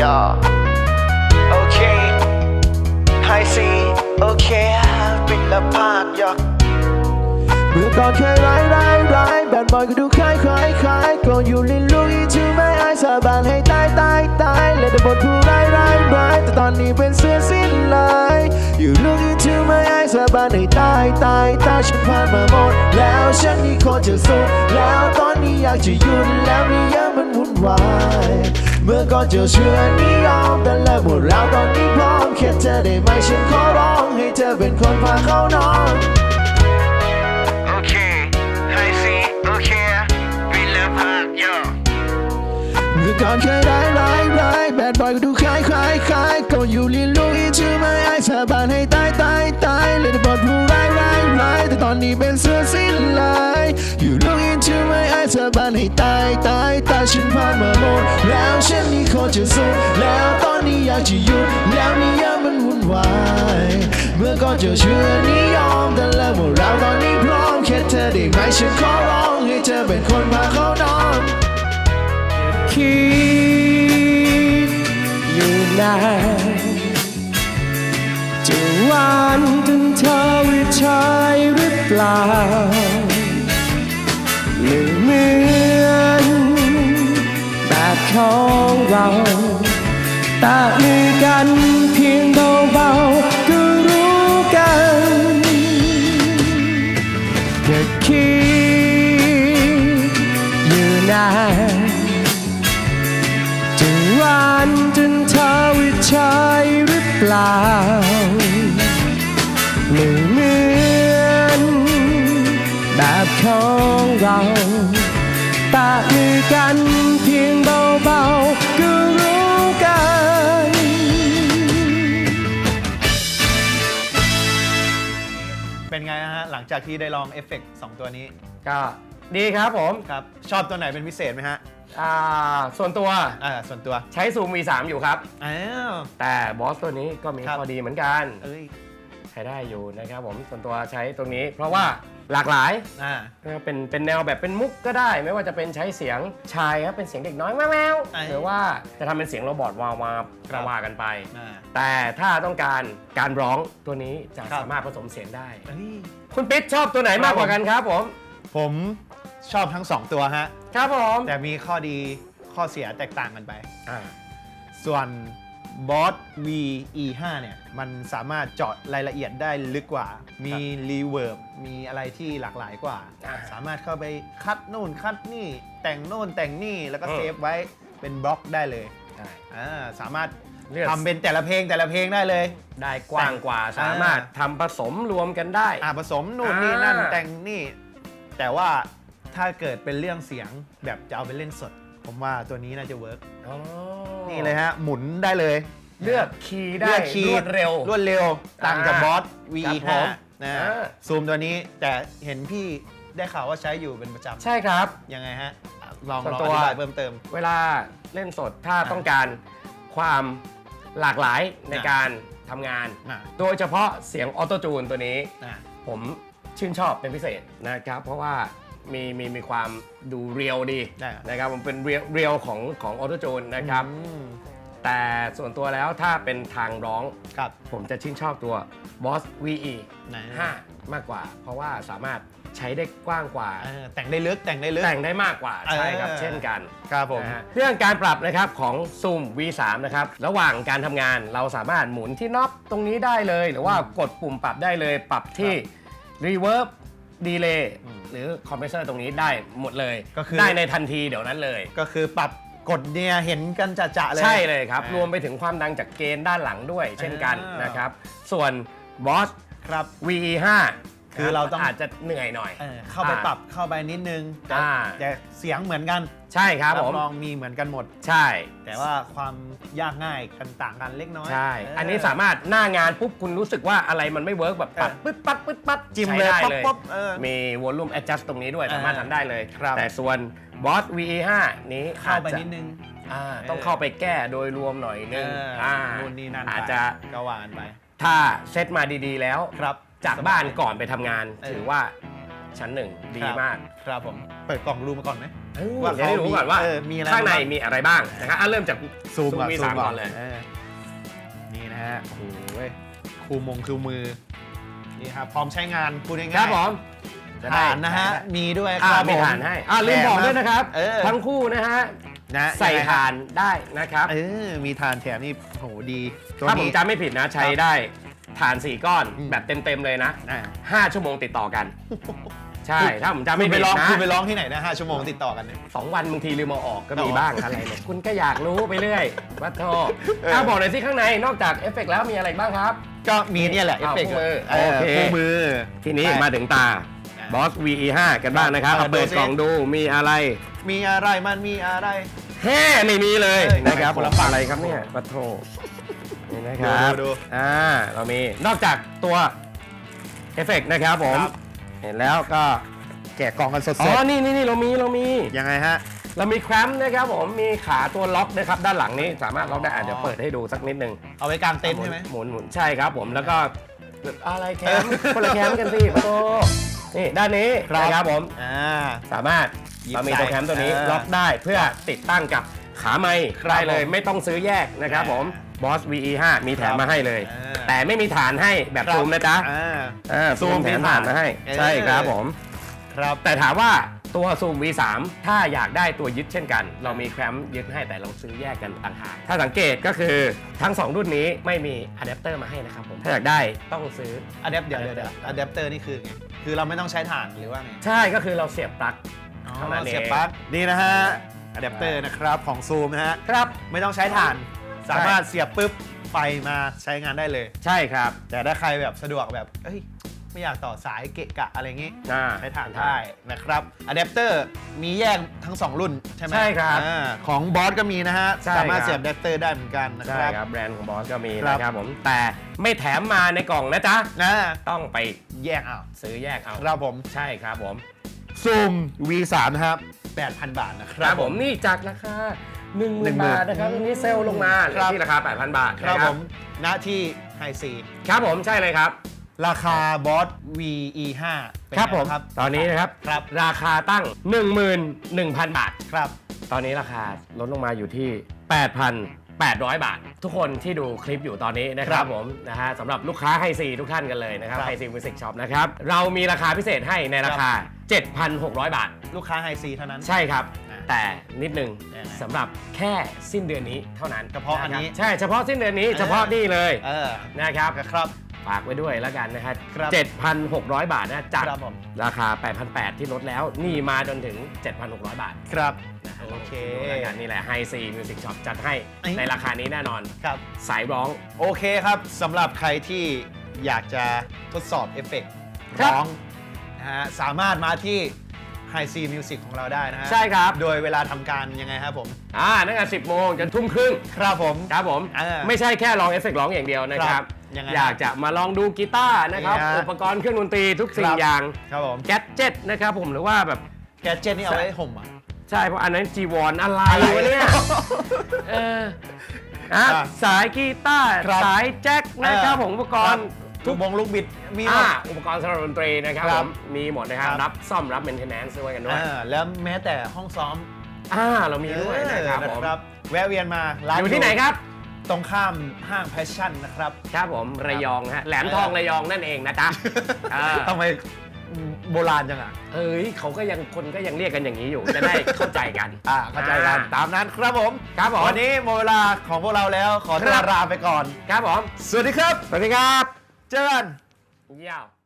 yeah okay I see okay เป็นละภาค yeah เมื่อก่อนเคยร้ายร้ายร้ายแบดบอยก็ดูคล้ายคล้ายคล้ายก่อนอยู่ลินลูกอีทูไม่ไอ้สาบานให้ตายตายตายและแต่บทผู้ร้ายร้าย ตายตาฉันผ่านมาหมด แล้วฉันนี่คตรจะสุด แล้วตอนนี้อยากจะหยุดแล้วนี่ยังมันวุ่นวาย เมื่อก่อนเจอเชื่อนิยอมแต่เลิกหมดแล้วตอนนี้พร้อมแค่เธอได้ไหมฉันขอร้องให้เธอเป็นคนพาเขานอน Okay, I see. Okay, we love her, yo. เมื่อก่อนเคยร้ายร้ายร้ายแบดบอยก็ดูคล้ายคล้ายคล้ายก็อยู่ลินลูก into my eyes สาบานให้ตายตายายแต่ตอนนี้เป็นเสื้อสิ้นลาย You look into my eyes สาบานให้ตายตายตายฉันผ่านมาหมดแล้วฉันนี่โคตรจะสุดแล้วตอนนี้อยากจะหยุดแล้วนี่ยังมันวุ่นวายเมื่อก่อนเจอเชื่อนิยอมแต่เลิกหมดแล้วตอนนี้พร้อมแค่เธอได้ไหมฉันขอร้องให้เธอเป็นคนพาเขานอนคิดอยู่นานจะวานถึงเธอวิชายหรือ เปล่าไม่เหมือนแบบของเราแตะมือกันเพียงเบาๆก็รู้กันแค่าคิดอยู่นานจะหวานจนเธอวิชายหรือเปล่า ของเราแตะมือกันเพียงเบาๆก็รู้กันเป็นไงฮะหลังจากที่ได้ลองเอฟเฟกต์สองตัวนี้ก็ดีครับผมครับชอบตัวไหนเป็นพิเศษไหมฮะอ่าส่วนตัวอ่าส่วนตัวใช้ซูม V3 อยู่ครับอ้าวแต่บอสตัวนี้ก็มีครับ ข้อดีเหมือนกัน เอ้ยใช้ได้อยู่นะครับผมส่วนตัวใช้ตรงนี้ เพราะว่าหลากหลายอ่าเป็นเป็นแนวแบบเป็นมุกก็ได้ ไม่ว่าจะเป็นใช้เสียงชายครับเป็นเสียงเด็กน้อยแมวไอ้ๆหรือว่าจะทำเป็นเสียงโรบอทวาวาครับว่ากันไป อ่า แต่ถ้าต้องการการร้องตัวนี้จะครับ สามารถผสมเสียงได้ เอ้ย คุณปิ๊ดชอบตัวไหนมากกว่ากันครับผม ผมชอบทั้งสองตัวฮะ ครับผมแต่มีข้อดีข้อเสียแตกต่างกันไป อ่าส่วน Boss VE5 เนี่ยมันสามารถเจาะรายละเอียดได้ลึกกว่า มีรีเวิร์บมีอะไรที่หลากหลายกว่า อ่า สามารถเข้าไปคัดนู่นคัดนี่ แต่งโน่นแต่งนี่แล้วก็อืมเซฟไว้เป็นบล็อกได้เลยใช่ อ่าสามารถเลือก ทำเป็นแต่ละเพลงแต่ละเพลงได้เลย ได้กว้างกว่าสามารถทำผสมรวมกันได้ อ่าผสมนู่นนี่นั่นอ่า แต่งนี่ แต่ว่าถ้าเกิดเป็นเรื่องเสียงแบบจะเอาไปเล่นสด ผมว่าตัวนี้น่าจะเวิร์ก อ๋อ นี่เลยฮะ หมุนได้เลยเลือกคีย์ได้เลือกคีย์รวดเร็ว รวดเร็วต่างกับอ่าบอสครับ VE5 ผมนะอ่า ซูมตัวนี้แต่เห็นพี่ได้ข่าวว่าใช้อยู่เป็นประจใช่ครับำยังไงฮะอะลองส่วนลองตัอว ธิบายเพิ่มเติม เวลาเล่นสดถ้าอ่าต้องการความหลากหลายในอ่าการทำงาน อะ โดยเฉพาะเสียงออโตจูนตัวนี้อะผมชื่นชอบเป็นพิเศษนะครับ เพราะว่า มีมีมีความดูเรียลดีได้ครับ นะครับผมเป็นเรียลเรียลของของออโตจูนนะครับ อืมแต่ส่วนตัวแล้วถ้าเป็นทางร้อง ครับ ผมจะชื่นชอบตัว Boss VE ไหน 5 มากกว่า เพราะว่าสามารถใช้ได้กว้างกว่า เออแต่งได้ลึกแต่งได้ลึก แต่งได้มากกว่าใช่ครับเออเช่นกันครับผม นะฮะเรื่องการปรับนะครับของ Zoom V3 นะครับ ระหว่างการทำงานเราสามารถหมุนที่น็อปตรงนี้ได้เลย หรือว่ากดปุ่มปรับได้เลย ปรับที่ Reverb Delay อืม หรือ Compressor ตรงนี้ได้หมดเลยก็คือ ได้ในทันทีเดี๋ยวนั้นเลย ก็คือปรับกดเนี่ยเห็นกันจะๆเลย ใช่เลยครับอ่ารวมไปถึงความดังจากเกณฑ์ด้านหลังด้วย เช่นกันอ่าน นะครับ ส่วน Boss ครับ VE5 คือเราต้องอาจจะเหนื่อยหน่อย เออเข้าไปปรับเข้าไปนิดนึงแต่อ่าแต่เสียงเหมือนกันใช่ครับผมรองมีเหมือนกันหมด ใช่ แต่ว่าความยากง่ายกันต่างกันเล็กน้อยใช่ เอันนี้สามารถหน้างานปุ๊บคุณรู้สึกว่าอะไรมันไม่เวิร์กแบบปัดเออปึ๊ดปัดปึ๊ดปัดจิ้มใช้เลยได้ป๊อปเลยป๊อปเออ มี volume adjust ตรงนี้ด้วยอ่าสามารถทำได้เลย ครับ แต่ส่วน Boss VE5 นี้เข้าไปอจจะนิดนึง อ่าต้องเข้าไปแก้โดยรวมหน่อยนึงเอออ่านู่นนี่นั่นอาจไปจะก็ว่ากันไป ถ้าเซตมาดีๆแล้ว ครับ จากบ้านก่อนไปทำงาน เออ ถือว่าชั้นหนึ่งดีครับมากครับผมเปิดกล่องรูมาก่อนไหมว่าเขารู้ก่อนว่าเออมีอะไรข้างในบ้าง มีอะไรบ้างนะครับอะเริ่มจาก ซูมก่อนวีซูสามมก่อนเลยนี่นะฮะโอ้โหเว้ยคูมงคือมือนี่ครับพร้อมใช้งานพูดง่ายๆครับผมจะได้ฐานนะฮะมีด้วยคอ่ารับมีผ ฐานให้อ่าลืมบอกด้วยนะครับ เออ ทั้งคู่นะฮะนะใส่ยังไงฮะฐานได้นะครับ เออมีฐานแถมนี่โหดีตัวถ้าผมนี้ จำไม่ผิดนะใช้ได้ ฐานสี่ก้อนอืมแบบเต็มๆเลยนะ อ่า 5 ชั่วโมงติดต่อกัน ใช่ ถ้าผมจำคุไม่ณไปผิดร้องนะ คุณไปร้องที่ไหนนะห้าชั่วโมงติดต่อกันเนี่ย สองวันบางทีลืมเอาออกก็มีอ๋อบ้างอะไรเนี่ยคุณก็อยากรู้ไปเรื่อยวัดโทเออ ถ้าบอกหน่อยสิข้างในนอกจากเอฟเฟกต์แล้วมีอะไรบ้างครับ ก็มีเนี่ยแหละเอฟอ้าวเฟกต์คู่มือเออโอเค คู่มือ ทีนี้ใช่มาถึงตาอ่าบอส VE5 กันบ้างนะครับเปิเอาดเปิดดูสิ กล่องดูมีอะไรมีอะไรมันมีอะไร แฮ่ไม่มีเลยเอ้ยนะครับคนละฝั่ง อะไรครับเนี่ยปัทโท นี่นะครับดูดูอ่าเรามีนอกจากตัวเอฟเฟกต์นะครับผม ครับ เห็นแล้วก็ แกะกล่องกันสดอ๋อ นี่นี่นี่เรามีเรามี ๆยังไงฮะ เรามีแครมนะครับผมมีขาตัวล็อกนะครับด้านหลังนี้สามารถล็อกได้อะเดี๋ยวเปิดให้ดูสักนิดนึงเอาไว้กลางเต็นท์ใช่ไหม หมุนหมุนใช่ครับผมแล้วก็อะไรแคมคนละแคมกันสิปัทโทนี่ด้านนี้นะครับผม อ่า สามารถหยิบเรามีตัวแคมตัวนี้ใส่ล็อกได้เพื่อติดตั้งกับขาไม้ครับได้เลยผม ไม่ต้องซื้อแยกนะครับอ่าผม Boss VE5 มีแถมครับมาให้เลย อ่า แต่ไม่มีฐานให้แบบครับซูมนะจ๊ะอ่า อ่าซูซูมมแถมมีฐาฐานนมาให้ เออ ใช่ครับผม ครับ แต่ถามว่าตัวซูม V3 ถ้าอยากได้ตัวยึดเช่นกัน เรามีแคมยึดให้แต่เราซื้อแยกกันต่างหากถ้าสังเกตก็คือทั้ง 2 รุ่นนี้ไม่มีอะแดปเตอร์มาให้นะครับผม ถ้าอยากได้ต้องซื้อ อะแดปเดี๋ยวเดี๋ยวเดี๋ยวอะแดปเตอร์นี่คือไง คือเราไม่ต้องใช้ถ่านหรือว่าไงใช่ก็คือเราเสียบปลั๊กอ๋อเท่านั้นเอง เสียบปลั๊กนี่นะฮะอะแดปเตอร์นะครับของซูมนะฮะ ครับ ไม่ต้องใช้ถ่าน สามารถเสียบปุ๊บไฟมาใช้งานได้เลย ใช่ครับแต่ถ้าใครแบบสะดวกแบบเอ้ยไม่อยากต่อสายเกะกะอะไรอย่างงี้อ่า ใช้ถ่านได้นะครับอะแดปเตอร์มีแยกทั้ง 2 รุ่นใช่ไหมใช่ครับอ่าของบอสก็มีนะฮะ ใช่สามารถครับเสียบอะแดปเตอร์ได้เหมือนกันนะคใช่รับ ครับแบรนด์ของบอสก็มีครับ นะครับผมแต่ไม่แถมมาในกล่องนะจ๊ะ นะต้องไปแยกเอาซื้อแยกเอาครับผมใช่ครับผม ซูม V3 นะครับ 8,000 บาทนะคครัรับบผมนี่จากราคา 1 0 0 0 10,000 0 บาทนะครับอันนี้เซลล์ลงมาครับที่ราคา 8,000 บาทครับนะผมณที่ไฮซีครับผมใช่เลยครับ ราคาบอส VE5 เป็นครับไงผมครับตอนนี้นะครับครับราคาตั้ง 11,000 บาท ครับตอนนี้ราคาลดลงมาอยู่ที่ 8,800 บาท ทุกคนที่ดูคลิปอยู่ตอนนี้นะคครัรับบผมนะฮะสำหรับลูกค้าไฮซีทุกท่านกันเลยนะครับครับไฮซีมิวสิกช็อปนะครับเรามีราคาพิเศษให้ในราคา 7,600 บาท ลูกค้าไฮซีเท่านั้น ใช่ครับอ่า แต่นิดนึงยังไงสำหรับแค่สิ้นเดือนนี้เท่านั้นเฉพาะอันนี้ ครับใช่เฉพาะสิ้นเดือนนี้เออเฉพาะนี่เลยเออนะครับครับ ฝากไว้ด้วยแล้วกันนะครับครับ7,600 บาทนะจากครับผม ราคา 8,800 ที่ลดแล้ว นี่มาจนถึง 7,600 บาทครับนะฮะโอเค ดูแล้วกันนี่แหละไฮซีมิวสิกช็อปจัดให้เอ้ย ในราคานี้แน่นอน ครับ สายร้อง โอเคครับสำหรับใครที่อยากจะทดสอบเอฟเฟกต์ครับ ร้องนะฮะสามารถมาที่ High C Music ของเราได้นะฮะใช่ครับ โดยเวลาทำการยังไงครับผม อ่าตั้งแต่10 โมงจนทุ่มครึ่งครับผม ครับผม เออไม่ใช่แค่ลองเอฟเฟกต์ร้องอย่างเดียวนะคครัรับบยังไงอยากจะมาลองดูกีตาร์นะครับนี่ฮะ อุปกรณ์เครื่องดนตรีทุกสิ่คงรับอย่างครับผม แกดเจ็ตนะครับผมหรือว่าแบบ แกดเจ็ตนี่เอาไว้ห่มอะ ใช่เพราะอันนั้นจีวรอะไรอะไรวะเนี่ย เอออะอะสายกีตาร์ครับสายแจ็คนะครับผมอุปกรณ์ ทุกบงลูกบิด มีหมอ่าด อุปกรณ์สำหรับดนตรีนะครับครัผบมมีหมดนะครับ ครับ รับซ่อมรับ maintenance ด้วยกันด้วยอ่าแล้วแม้แต่ห้องซ้อมอ่าเรามีด้วยนะครับเออผมแวะเวียนมาร้านอยู่ที่ไหนครับ ตรงข้ามห้างแพชชั่นนะครับ ครับผมระยองฮะแหลมทองระยองนั่นเองนะจ๊ะอ่าทำไมโบราณจังอะ เอ้ยเขาก็ยังคนก็ยังเรียกกันอย่างนี้อยู่ จะได้เข้าใจกัน อ่าเข้าใจกัน อ่าตามนั้นครับผม ครับผม วันนี้หมดเวลาของพวกเราแล้ว ขอตัวครับลาไปก่อน ครับผม สวัสดีครับ สวัสดีครับ เจอกัน เยี่ยม